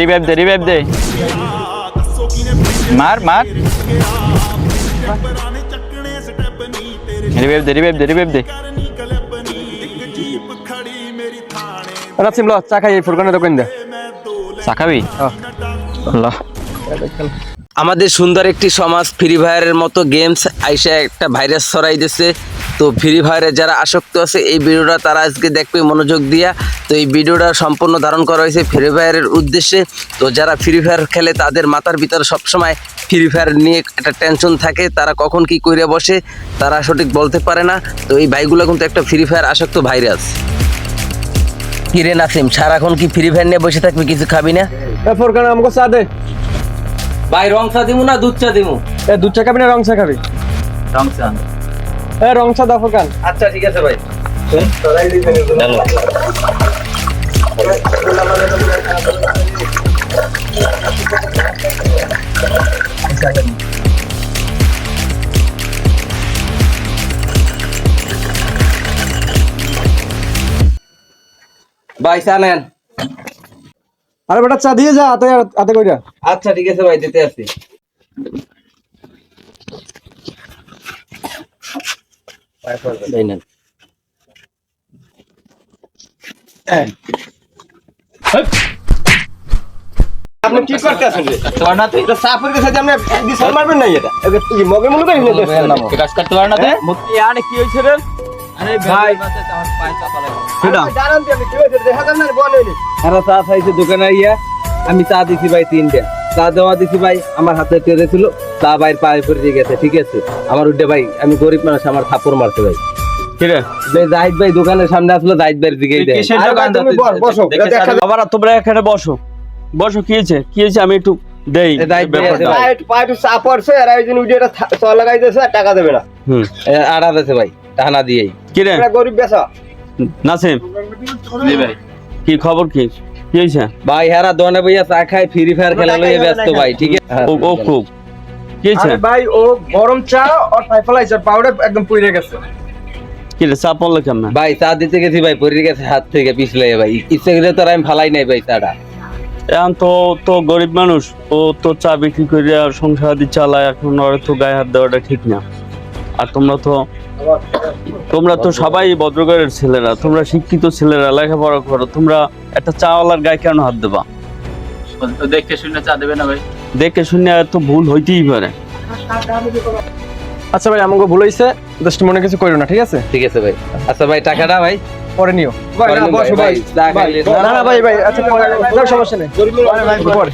Revive দে revive দে। মার মার। রিভাইভ দে রিভাইভ দে রিভাইভ দে। নাসিম ল চা খাই ফুরকানের দোকান দে। চা খাবি? ল। আমাদের সুন্দর একটি সমাজ ফ্রি ফায়ারের মতো গেমস আইসা একটা ভাইরাস ছড়াই দিচ্ছে তো ফ্রি ফায়ারে যারা আসক্ত আছে এই ভিডিওটা তারা আজকে দেখবে মনোযোগ দিয়া। তো এই ভিডিওটা সম্পূর্ণ ধারণ করা হয়েছে ফ্রি ফায়ারের উদ্দেশ্যে। তো যারা ফ্রি ফায়ার খেলে তাদের মাথার ভিতরে সবসময় ফ্রি ফায়ার নিয়ে একটা টেনশন থাকে তারা কখন কি করে বসে তারা সঠিক বলতে পারে না। তো এই ভাইগুলো কিন্তু একটা ফ্রি ফায়ার আসক্ত ভাইরাস। কিরে নাসিম সারাক্ষণ কি ফ্রি ফায়ার নিয়ে বসে থাকবি কিছু খাবি না? এ ফুরকান আমাকে চা দে। ভাই রং চা দিমু না দুধ চা দিমু? এ দুধ চা খাবি না রং চা খাবি? এ রং চা দাও ফুরকান আচ্ছা ঠিক আছে ভাই। ভাই চা নেন। আরে বেটা চা দিয়ে যা হাতে হাতে কইরা। আচ্ছা ঠিক আছে ভাই দিতে আসি। এই নেন। আপনি কি করতে আছেন রে? তোমার না তো এটা চা পড়ে গেছে আপনি দিশাল মারবেন না এটা? এটা কি মগে মনে করেন না কাজ করতে পারে না আরে কি হয়েছে রে? আরে ভাই। সেটা জানান কি হয়েছে? দেখা যান না বল আরে চা খাইছে দোকানে ইয়া আমি চা দিছি ভাই তিনটা। চা দেওয়া দিছি ভাই আমার হাতে টেরে ছিল চা ভাইয়ের পায়ে পড়ে গেছে ঠিক আছে? আমার উঠে ভাই আমি গরিব মানুষ আমার থাপড় মারছে ভাই। কি রে? যে জাহিদ ভাই দোকানের সামনে আসলো জাহিদ ভাইয়ের দিকেই। বাবারা তোমরা এখানে বসো। বসো কি হয়েছে? কি হয়েছে? আমি একটু দেই এ, দায়িত্ব ব্যাপারটা। আছে ভাই। পায়ে পায়ে চা পড়ছে আর ওই দিন উঠে চা লাগাই দিয়েছে টাকা দেবে না। হুম। আড়া দিয়েছে ভাই টানা দিয়েই। কি রে? গরিব নাসিম। কি খবর কি? কি হয়েছে ভাই হারা দোকানে বইয়া চা খায় ফ্রি ফায়ার খেলা লইয়ে ব্যস্ত ভাই ঠিক আছে? ও ও খুব। কি হয়েছে ভাই ও গরম চা আর ফাইফালাইজার পাউডার একদম পুড়ে গেছে। কি চা পড়ল কেমন? ভাই চা দিতে গেছি ভাই পড়ে গেছে হাত থেকে পিছলে ভাই। ইচ্ছে করে তো আর আমি ফালাই নাই ভাই চাটা। এখন তো তো গরিব মানুষ ও তো চা বিক্রি করে আর সংসার আদি চালায় এখন ওর তো গায়ে হাত দেওয়াটা ঠিক না। আর তোমরা তো তোমরা তো সবাই ভদ্রগরের ছেলেরা তোমরা শিক্ষিত ছেলেরা লেখাপড়া করো তোমরা একটা চাওয়ালার গায়ে কেন হাত দেবা দেখে শুনে চা দেবে না ভাই দেখে শুনে তো ভুল হইতেই পারে আচ্ছা ভাই আমাকে ভুল হইছে জাস্ট মনে কিছু করিও না ঠিক আছে ঠিক আছে ভাই আচ্ছা ভাই টাকাটা ভাই পরে নিও ভাই না বসো ভাই, ভাই ভাই, না না ভাই ভাই আচ্ছা পরে সমস্যা নেই পরে